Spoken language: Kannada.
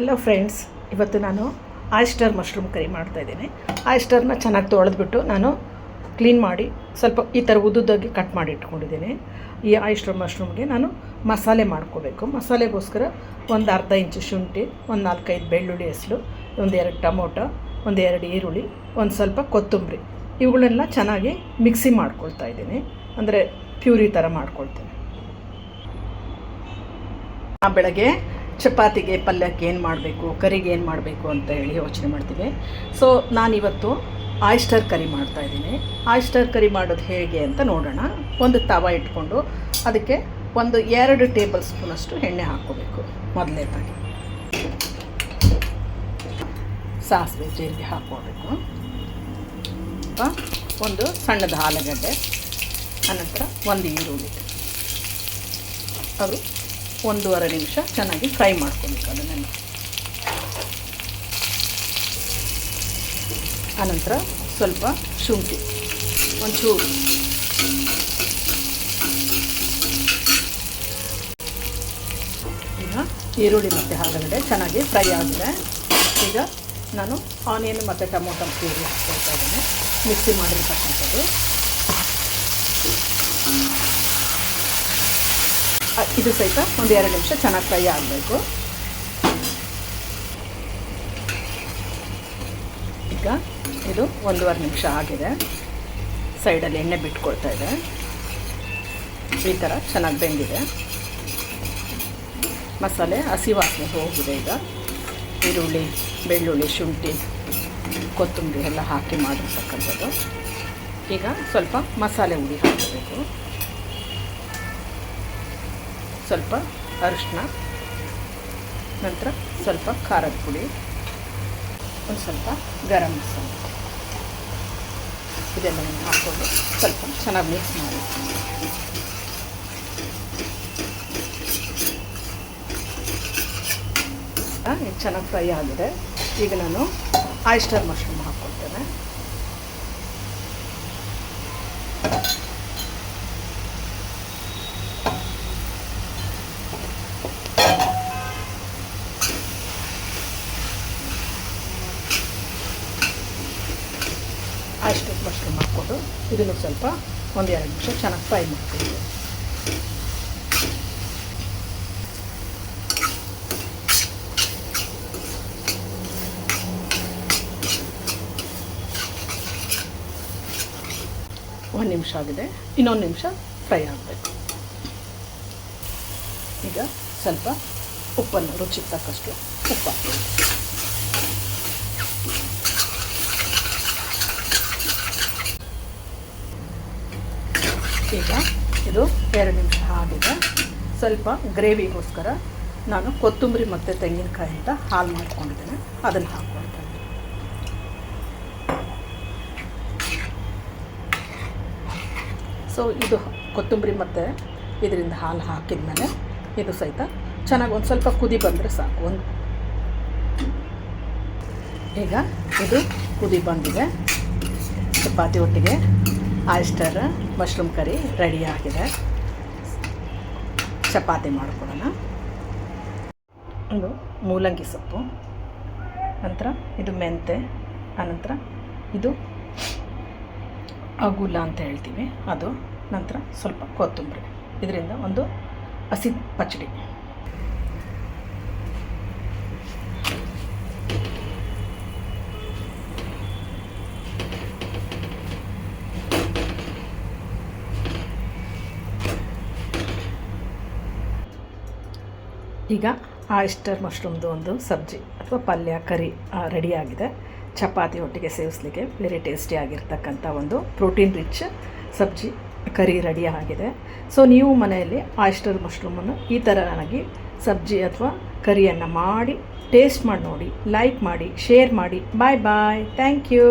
ಹಲೋ ಫ್ರೆಂಡ್ಸ್ ಇವತ್ತು ನಾನು ಆಯಿಸ್ಟರ್ ಮಶ್ರೂಮ್ ಕರಿ ಮಾಡ್ತಾಯಿದ್ದೀನಿ ಆಯಿಸ್ಟರ್ನ ಚೆನ್ನಾಗಿ ತೊಳೆದ್ಬಿಟ್ಟು ನಾನು ಕ್ಲೀನ್ ಮಾಡಿ ಸ್ವಲ್ಪ ಈ ಥರ ಉದ್ದುದ್ದಾಗಿ ಕಟ್ ಮಾಡಿ ಇಟ್ಕೊಂಡಿದ್ದೀನಿ. ಈ ಆಯಿಸ್ಟರ್ ಮಶ್ರೂಮ್ಗೆ ನಾನು ಮಸಾಲೆ ಮಾಡ್ಕೋಬೇಕು. ಮಸಾಲೆಗೋಸ್ಕರ ಒಂದು ಅರ್ಧ ಇಂಚು ಶುಂಠಿ, ಒಂದು ನಾಲ್ಕೈದು ಬೆಳ್ಳುಳ್ಳಿ ಹೆಸರು, ಒಂದು ಎರಡು ಟೊಮೊಟೊ, ಒಂದು ಎರಡು ಈರುಳ್ಳಿ, ಒಂದು ಸ್ವಲ್ಪ ಕೊತ್ತಂಬರಿ. ಇವುಗಳನ್ನೆಲ್ಲ ಚೆನ್ನಾಗಿ ಮಿಕ್ಸಿ ಮಾಡ್ಕೊಳ್ತಾ ಇದ್ದೀನಿ. ಅಂದರೆ ಪ್ಯೂರಿ ಥರ ಮಾಡ್ಕೊಳ್ತೀನಿ. ಆ ಬೆಳಗ್ಗೆ ಚಪಾತಿಗೆ ಪಲ್ಯಕ್ಕೆ ಏನು ಮಾಡಬೇಕು, ಕರಿಗೆ ಏನು ಮಾಡಬೇಕು ಅಂತ ಹೇಳಿ ಯೋಚನೆ ಮಾಡ್ತೀವಿ. ಸೊ ನಾನಿವತ್ತು ಆಯಿಸ್ಟರ್ ಕರಿ ಮಾಡ್ತಾ ಇದ್ದೀನಿ. ಆಯಿಸ್ಟರ್ ಕರಿ ಮಾಡೋದು ಹೇಗೆ ಅಂತ ನೋಡೋಣ. ಒಂದು ತವ ಇಟ್ಕೊಂಡು ಅದಕ್ಕೆ ಒಂದು ಎರಡು ಟೇಬಲ್ ಸ್ಪೂನಷ್ಟು ಎಣ್ಣೆ ಹಾಕ್ಕೋಬೇಕು ಮೊದಲನೇದಾಗಿ ಸಾಸಿವೆ ಜೀರಿಗೆ ಹಾಕ್ಕೋಬೇಕು. ಒಂದು ಸಣ್ಣದ ಆಲೂಗಡ್ಡೆ ಅನಂತರ ಒಂದು ಈರುಳ್ಳಿ. ಅದು ಒಂದೂವರೆ ನಿಮಿಷ ಚೆನ್ನಾಗಿ ಫ್ರೈ ಮಾಡ್ಕೊಬೇಕು ಅದನ್ನೆಲ್ಲ ಆನಂತರ ಸ್ವಲ್ಪ ಶುಂಠಿ, ಒಂಚೂರು. ಈಗ ಈರುಳ್ಳಿ ಮತ್ತು ಹಾಗಲಿದೆ ಚೆನ್ನಾಗಿ ಫ್ರೈ ಆಗಿದೆ. ಈಗ ನಾನು ಆನಿಯನ್ ಮತ್ತು ಟೊಮೊಟೊ ಪ್ಯೂರಿ ಹಾಕ್ಕೊಳ್ತಾ ಇದ್ದೇನೆ. ಮಿಕ್ಸಿ ಮಾಡಿರ್ತಕ್ಕಂಥದ್ದು. ಇದು ಸಹಿತ ಒಂದು ಎರಡು ನಿಮಿಷ ಚೆನ್ನಾಗಿ ಫ್ರೈ ಆಗಬೇಕು. ಈಗ ಇದು ಒಂದೂವರೆ ನಿಮಿಷ ಆಗಿದೆ. ಸೈಡಲ್ಲಿ ಎಣ್ಣೆ ಬಿಟ್ಕೊಳ್ತಾ ಇದೆ. ಈ ಥರ ಚೆನ್ನಾಗಿ ಬೆಂದಿದೆ. ಮಸಾಲೆ ಹಸಿ ವಾಸನೆ ಹೋಗಿದೆ ಈಗ. ಈರುಳ್ಳಿ, ಬೆಳ್ಳುಳ್ಳಿ, ಶುಂಠಿ, ಕೊತ್ತಂಬರಿ ಎಲ್ಲ ಹಾಕಿ ಮಾಡಿರ್ತಕ್ಕಂಥದ್ದು. ಈಗ ಸ್ವಲ್ಪ ಮಸಾಲೆ ಹುಡಿ ಹಾಕಬೇಕು. ಸ್ವಲ್ಪ ಅರಿಶಿನ ನಂತರ ಸ್ವಲ್ಪ ಖಾರದ ಪುಡಿ, ಒಂದು ಸ್ವಲ್ಪ ಗರಂ ಮಸಾಲೆ. ಇದೆಲ್ಲ ಹಾಕ್ಕೊಂಡು ಸ್ವಲ್ಪ ಚೆನ್ನಾಗಿ ಮಿಕ್ಸ್ ಮಾಡಿ ಚೆನ್ನಾಗಿ ಫ್ರೈ ಆಗಿದೆ. ಈಗ ನಾನು ಆಯಿಸ್ಟರ್ ಮಶ್ರೂಮ್ ಹಾಕ್ಕೊಳ್ತೇನೆ ಆಯಿಸ್ಟರ್ ಮಶ್ರೂಮ್ ಹಾಕ್ಕೊಂಡು ಇದನ್ನು ಸ್ವಲ್ಪ ಒಂದು ಎರಡು ನಿಮಿಷ ಚೆನ್ನಾಗಿ ಫ್ರೈ ಮಾಡ್ತೀವಿ ಒಂದು ನಿಮಿಷ ಆಗಿದೆ. ಇನ್ನೊಂದು ನಿಮಿಷ ಫ್ರೈ ಆಗಬೇಕು. ಈಗ ಸ್ವಲ್ಪ ಉಪ್ಪನ್ನು ರುಚಿಗೆ ತಕ್ಕಷ್ಟು ಉಪ್ಪು ಹಾಕ್ಬೇಕು. ಈಗ ಇದು ಎರಡು ನಿಮಿಷ ಆಗಿದೆ. ಸ್ವಲ್ಪ ಗ್ರೇವಿಗೋಸ್ಕರ ನಾನು ಕೊತ್ತಂಬರಿ ಮತ್ತು ತೆಂಗಿನಕಾಯಿ ಅಂತ ಹಾಲು ಮಾಡ್ಕೊಂಡಿದ್ದೇನೆ. ಅದನ್ನು ಹಾಕ್ಕೊಳ್ತೇನೆ. ಸೊ ಇದು ಕೊತ್ತಂಬರಿ ಮತ್ತು ಇದರಿಂದ ಹಾಲು ಹಾಕಿದ ಮೇಲೆ ಇದು ಸಹಿತ ಚೆನ್ನಾಗಿ ಒಂದು ಸ್ವಲ್ಪ ಕುದಿ ಬಂದರೆ ಸಾಕು. ಒಂದು ಈಗ ಇದು ಕುದಿ ಬಂದಿದೆ. ಚಪಾತಿ ಒಟ್ಟಿಗೆ ಆಯಿಸ್ಟರ್, ಮಶ್ರೂಮ್ ಕರಿ ರೆಡಿ ಆಗಿದೆ. ಚಪಾತಿ ಮಾಡಿಕೊಡೋಣ ಇದು ಮೂಲಂಗಿ ಸೊಪ್ಪು, ನಂತರ ಇದು ಮೆಂತೆ, ಆನಂತರ ಇದು ಅಗುಲ ಅಂತ ಹೇಳ್ತೀವಿ. ಅದು ನಂತರ ಸ್ವಲ್ಪ ಕೊತ್ತಂಬರಿ. ಇದರಿಂದ ಒಂದು ಹಸಿ ಪಚಡಿ. ಈಗ ಆಯಿಸ್ಟರ್ ಮಶ್ರೂಮ್ದು ಒಂದು ಸಬ್ಜಿ ಅಥವಾ ಪಲ್ಯ, ಕರಿ ರೆಡಿಯಾಗಿದೆ. ಚಪಾತಿ ಒಟ್ಟಿಗೆ ಸೇವಿಸ್ಲಿಕ್ಕೆ ವೆರಿ ಟೇಸ್ಟಿ ಆಗಿರ್ತಕ್ಕಂಥ ಒಂದು protein rich sabzi, curry ready ಆಗಿದೆ. ಸೊ ನೀವು ಮನೆಯಲ್ಲಿ ಆಯಿಸ್ಟರ್ ಮಶ್ರೂಮನ್ನು ಈ ಥರನಾಗಿ ಸಬ್ಜಿ ಅಥವಾ ಕರಿಯನ್ನು ಮಾಡಿ ಟೇಸ್ಟ್ ಮಾಡಿ ನೋಡಿ ಲೈಕ್ ಮಾಡಿ ಶೇರ್ ಮಾಡಿ. ಬಾಯ್ ಬಾಯ್ ಥ್ಯಾಂಕ್ ಯು